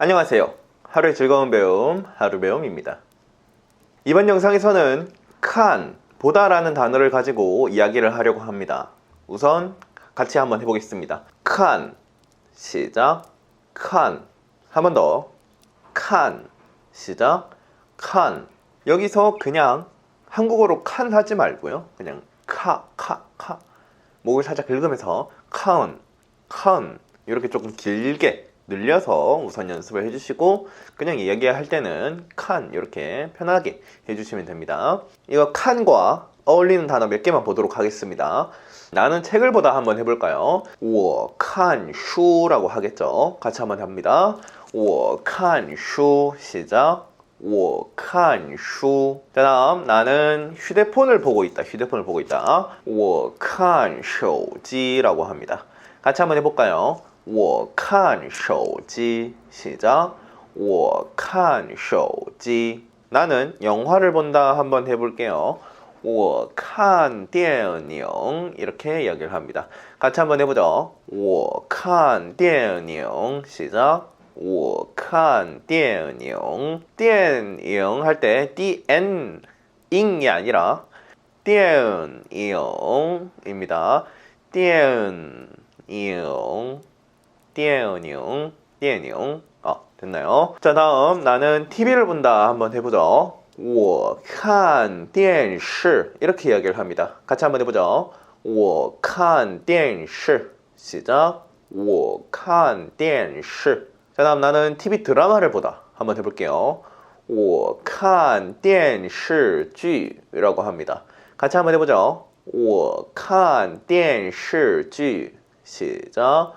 안녕하세요. 하루의 즐거운 배움, 하루 배움입니다. 이번 영상에서는 칸, 보다라는 단어를 가지고 이야기를 하려고 합니다. 우선 같이 한번 해보겠습니다. 칸, 시작, 칸. 한 번 더. 칸, 시작, 칸. 여기서 그냥 한국어로 칸 하지 말고요. 그냥 카, 카, 카. 목을 살짝 긁으면서 칸, 칸. 이렇게 조금 길게 늘려서 우선 연습을 해주시고 그냥 이야기할 때는 칸 이렇게 편하게 해주시면 됩니다. 이거 칸과 어울리는 단어 몇 개만 보도록 하겠습니다. 나는 책을 보다 한번 해볼까요? 我看书라고 하겠죠. 같이 한번 합니다. 我看书 시작. 我看书. 자, 다음 나는 휴대폰을 보고 있다. 휴대폰을 보고 있다. 我看手机라고 합니다. 같이 한번 해볼까요? 我看手机 시작. 我看手机. 나는 영화를 본다 한번 해볼게요. 我看电影 이렇게 이야기를 합니다. 같이 한번 해보죠. 我看电影 시작. 我看电影电影할 때 dn 잉이 아니라 电影입니다. 电影 电影电影 어, 됐나요? 자, 다음 나는 TV를 본다 한번 해보죠. 我看电视 이렇게 이야기를 합니다. 같이 한번 해보죠. 我看电视 시작. 我看电视 자, 다음 나는 TV 드라마를 보다 한번 해볼게요. 我看电视剧라고 합니다. 같이 한번 해보죠. 我看电视剧 시작.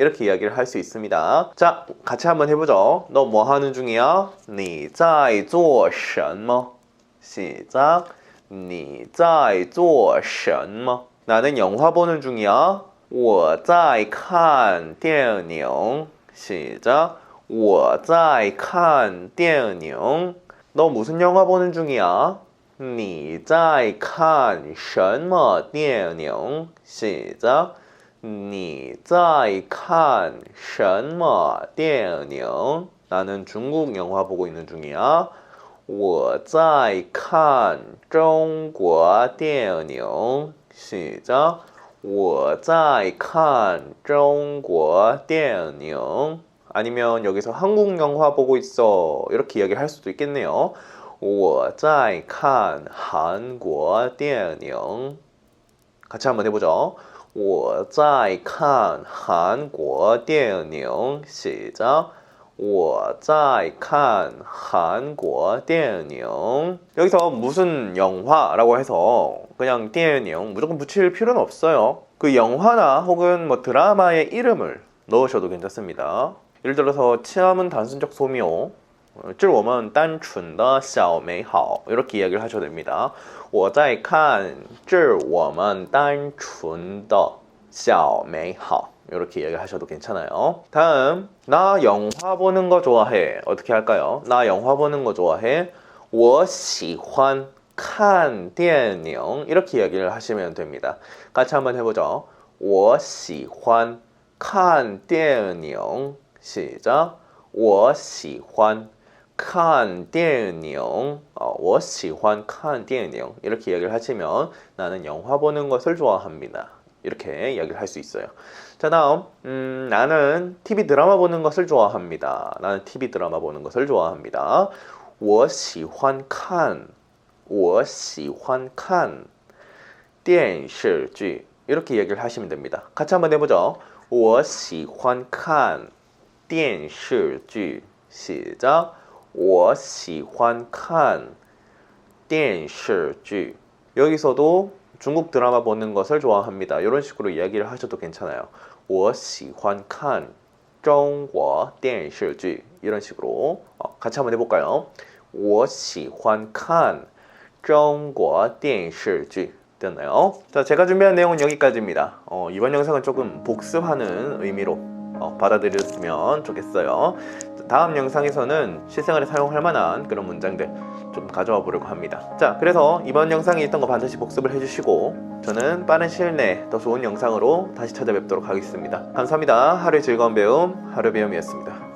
이렇게 이야기를 할 수 있습니다. 자, 같이 한번 해보죠. 너 뭐 하는 중이야? 你在做什么? 시작. 你在做什么? 나는 영화 보는 중이야. 我在看电影. 시작. 我在看电影. 너 무슨 영화 보는 중이야? 你在看什么电影? 시작. 你在看什么电影? 나는 중국 영화 보고 있는 중이야. 我在看中国电影. 시작. 我在看中国电影. 아니면 여기서 한국 영화 보고 있어. 이렇게 이야기할 수도 있겠네요. 我在看韩国电影. 같이 한번 해보죠. 我在看韩国电影. 시작. 我在看韩国电影. 여기서 무슨 영화라고 해서 그냥 电影 무조건 붙일 필요는 없어요. 그 영화나 혹은 뭐 드라마의 이름을 넣으셔도 괜찮습니다. 예를 들어서 치암은 단순적 소묘, 这我们单纯的小美好 이렇게 이야기를 하셔도 됩니다. 我在看这我们单纯的小美好 이렇게 이야기 하셔도 괜찮아요. 다음 나 영화 보는 거 좋아해. 어떻게 할까요? 나 영화 보는 거 좋아해. 我喜欢看电影 이렇게 이야기를 하시면 됩니다. 같이 한번 해보죠. 我喜欢看电影 시작. 我喜欢 看电影. 어, 我喜欢看电影 이렇게 이야기를 하시면 나는 영화 보는 것을 좋아합니다. 이렇게 이야기를 할 수 있어요. 자 다음 음, 나는 TV 드라마 보는 것을 좋아합니다. 나는 TV 드라마 보는 것을 좋아합니다. 我喜欢看我喜欢看电视剧 이렇게 이야기를 하시면 됩니다. 같이 한번 해보죠. 我喜欢看电视剧 시작. 我喜欢看电视剧 여기서도 중국 드라마 보는 것을 좋아합니다. 이런 식으로 이야기를 하셔도 괜찮아요. 我喜欢看中国电视剧 이런 식으로 어, 같이 한번 해볼까요? 我喜欢看 中国电视剧 됐나요? 자, 제가 준비한 내용은 여기까지입니다. 어, 이번 영상은 조금 복습하는 의미로 어, 받아들였으면 좋겠어요. 자, 다음 영상에서는 실생활에 사용할 만한 그런 문장들 좀 가져와 보려고 합니다. 자, 그래서 이번 영상에 있던 거 반드시 복습을 해주시고 저는 빠른 시일 내에 더 좋은 영상으로 다시 찾아뵙도록 하겠습니다. 감사합니다. 하루의 즐거운 배움, 하루 배움이었습니다.